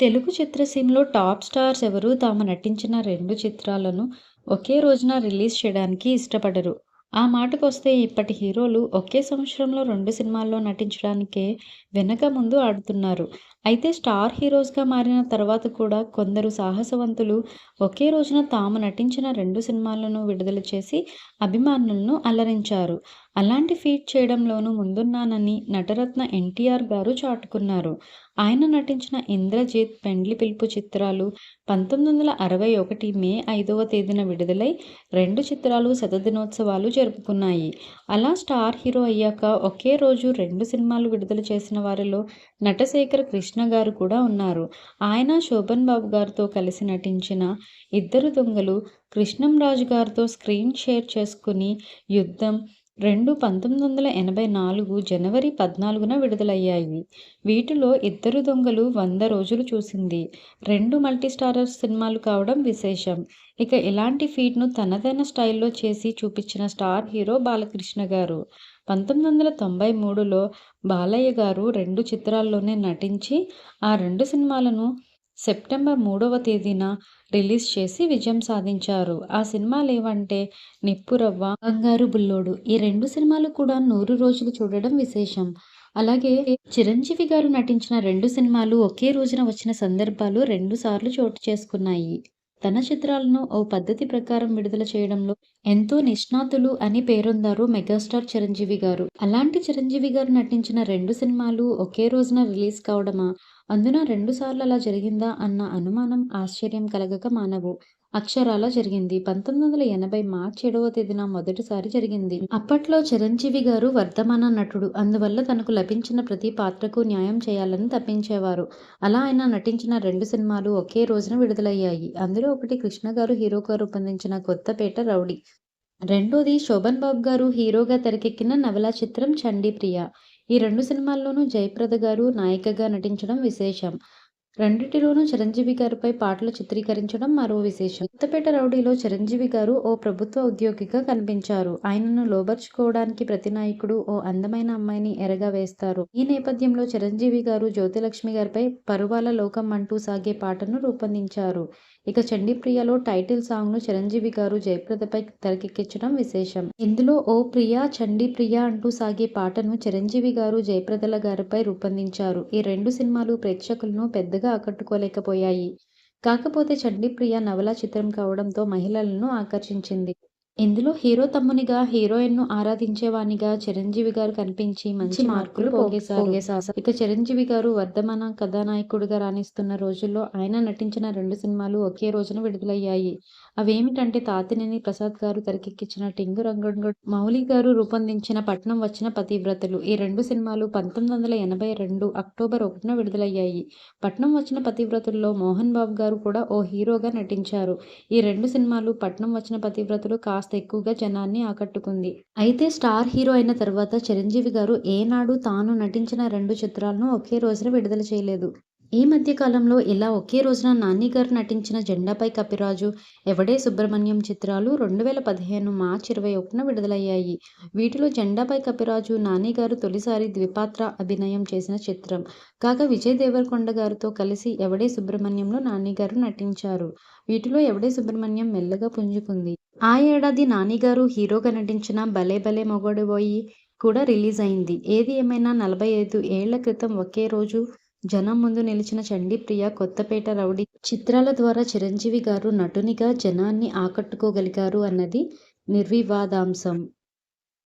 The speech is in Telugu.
తెలుగు చిత్రసీమలో టాప్ స్టార్స్ ఎవరు తాము నటించిన రెండు చిత్రాలను ఒకే రోజున రిలీజ్ చేయడానికి ఇష్టపడరు. ఆ మాటకొస్తే ఇప్పటి హీరోలు ఒకే సంవత్సరంలో రెండు సినిమాల్లో నటించడానికే వెనక ముందు ఆడుతున్నారు. అయితే స్టార్ హీరోస్‌గా మారిన తర్వాత కూడా కొందరు సాహసవంతులు ఒకే రోజున తాము నటించిన రెండు సినిమాలను విడుదల చేసి అభిమానులను అలరించారు. అలాంటి ఫీట్ చేయడంలోనూ ముందున్నానని నటరత్న ఎన్టీఆర్ గారు చాటుకున్నారు. ఆయన నటించిన 'ఇంద్రజిత్', 'పెండ్లి పిలుపు' చిత్రాలు పంతొమ్మిది వందల అరవై ఒకటి మే ఐదవ తేదీన విడుదలై రెండు చిత్రాలు శతదినోత్సవాలు జరుపుకున్నాయి. అలా స్టార్ హీరో అయ్యాక ఒకే రోజు రెండు సినిమాలు విడుదల చేసిన వారిలో నటశేఖర్ కృష్ణ గారు కూడా ఉన్నారు. ఆయన శోభన్ బాబు గారితో కలిసి నటించిన 'ఇద్దరు దొంగలు', కృష్ణంరాజు గారితో స్క్రీన్ షేర్ చేసుకుని 'యుద్ధం' రెండు పంతొమ్మిది వందల ఎనభై నాలుగు జనవరి పద్నాలుగున విడుదలయ్యాయి. వీటిలో 'ఇద్దరు దొంగలు' వంద రోజులు చూసింది. రెండు మల్టీస్టారర్ సినిమాలు కావడం విశేషం. ఇక ఇలాంటి ఫీట్‌ను తనదైన స్టైల్‌లో చేసి చూపించిన స్టార్ హీరో బాలకృష్ణ గారు. పంతొమ్మిది వందల తొంభై మూడులో బాలయ్య గారు రెండు చిత్రాల్లోనే నటించి ఆ రెండు సినిమాలను సెప్టెంబర్ మూడవ తేదీన రిలీజ్ చేసి విజయం సాధించారు. ఆ సినిమాలేవంటే 'నిప్పురవ్వ', 'బంగారు బుల్లోడు'. ఈ రెండు సినిమాలు కూడా నూరు రోజులు చూడడం విశేషం. అలాగే చిరంజీవి గారు నటించిన రెండు సినిమాలు ఒకే రోజున వచ్చిన సందర్భాలు రెండు సార్లు చోటు చేసుకున్నాయి. తన చిత్రాలను ఓ పద్ధతి ప్రకారం విడుదల చేయడంలో ఎంతో నిష్ణాతులు అని పేరొందారు మెగాస్టార్ చిరంజీవి గారు. అలాంటి చిరంజీవి గారు నటించిన రెండు సినిమాలు ఒకే రోజున రిలీజ్ కావడమా, అందున రెండు సార్లు అలా జరిగిందా అన్న అనుమానం, ఆశ్చర్యం కలగక మానవు. అక్షరాలా జరిగింది. పంతొమ్మిది వందల ఎనభై మార్చి ఏడవ తేదీన మొదటిసారి జరిగింది. అప్పట్లో చిరంజీవి గారు వర్ధమాన నటుడు. అందువల్ల తనకు లభించిన ప్రతి పాత్రకు న్యాయం చేయాలని తప్పించేవారు అలా ఆయన నటించిన రెండు సినిమాలు ఒకే రోజున విడుదలయ్యాయి. అందులో ఒకటి కృష్ణ గారు హీరోగా రూపొందించిన 'కొత్తపేట రౌడీ'. రెండోది శోభన్ బాబు గారు హీరోగా తెరకెక్కిన నవలా చిత్రం 'చండీప్రియ'. ఈ రెండు సినిమాల్లోనూ జయప్రద గారు నాయికగా నటించడం విశేషం. రెండిటిలోనూ చిరంజీవి గారిపై పాటలు చిత్రీకరించడం మరో విశేషం. 'కొత్తపేట రౌడీ'లో చిరంజీవి గారు ఓ ప్రభుత్వ ఉద్యోగిగా కనిపించారు. ఆయనను లోబర్చుకోవడానికి ప్రతి నాయకుడు ఓ అందమైన అమ్మాయిని ఎరగా వేస్తారు. ఈ నేపథ్యంలో చిరంజీవి గారు జ్యోతిలక్ష్మి గారిపై 'పరువాల లోకం' అంటూ సాగే పాటను రూపొందించారు. ఇక 'చండీప్రియ'లో టైటిల్ సాంగ్ను చిరంజీవి గారు జయప్రదపై తెరకెక్కించడం విశేషం. ఇందులో 'ఓ ప్రియా చండీ ప్రియ అంటూ సాగే పాటను చిరంజీవి గారు జయప్రదల గారిపై రూపొందించారు. ఈ రెండు సినిమాలు ప్రేక్షకులను పెద్దగా ఆకట్టుకోలేకపోయాయి. కాకపోతే 'చండీప్రియ' నవల చిత్రం కావడంతో మహిళలను ఆకర్షించింది. ఇందులో హీరో తమ్మునిగా, హీరోయిన్‌ను ఆరాధించేవానిగా చిరంజీవి గారు కనిపించి మంచి మార్కులు పోగేశారు. ఇక చిరంజీవి గారు వర్ధమాన కథానాయకుడిగా రాణిస్తున్న రోజుల్లో ఆయన నటించిన రెండు సినిమాలు ఒకే రోజున విడుదలయ్యాయి. అవేమిటంటే తాతినేని ప్రసాద్ గారు తెరకెక్కించిన 'టింగు రంగడు', మౌలి గారు రూపొందించిన 'పట్నం వచ్చిన పతివ్రతలు'. ఈ రెండు సినిమాలు పంతొమ్మిది వందల ఎనభై రెండు అక్టోబర్ ఒకటిన విడుదలయ్యాయి. 'పట్నం వచ్చిన పతివ్రతుల్లో మోహన్ బాబు గారు కూడా ఓ హీరోగా నటించారు. ఈ రెండు సినిమాలు 'పట్నం వచ్చిన పతివ్రతలు' కాస్త ఎక్కువగా జనాన్ని ఆకట్టుకుంది. అయితే స్టార్ హీరో అయిన తర్వాత చిరంజీవి గారు ఏనాడు తాను నటించిన రెండు చిత్రాలను ఒకే రోజున విడుదల చేయలేదు. ఈ మధ్యకాలంలో ఇలా ఒకే రోజున నాని గారు నటించిన 'జెండాపై కపిరాజు', 'ఎవడే సుబ్రహ్మణ్యం' చిత్రాలు రెండు వేల పదిహేను మార్చి ఇరవై ఒకటిన విడుదలయ్యాయి. వీటిలో 'జెండాపై కపిరాజు' నాని గారు తొలిసారి ద్విపాత్ర అభినయం చేసిన చిత్రం. కాగా విజయ్ దేవరకొండ గారితో కలిసి 'ఎవడే సుబ్రహ్మణ్యం'లో నాని గారు నటించారు. వీటిలో 'ఎవడే సుబ్రహ్మణ్యం' మెల్లగా పుంజుకుంది. ఆ ఏడాది నాని గారు హీరోగా నటించిన 'భలే భలే మొగడుబోయి కూడా రిలీజ్ అయింది. ఏది ఏమైనా నలభై ఐదు ఏళ్ళ క్రితం ఒకే రోజు జనం ముందు నిలిచిన 'చండీప్రియ', 'కొత్తపేట రౌడీ' చిత్రాల ద్వారా చిరంజీవి గారు నటునిగా జనాన్ని ఆకట్టుకోగలిగారు అన్నది నిర్వివాదాంశం.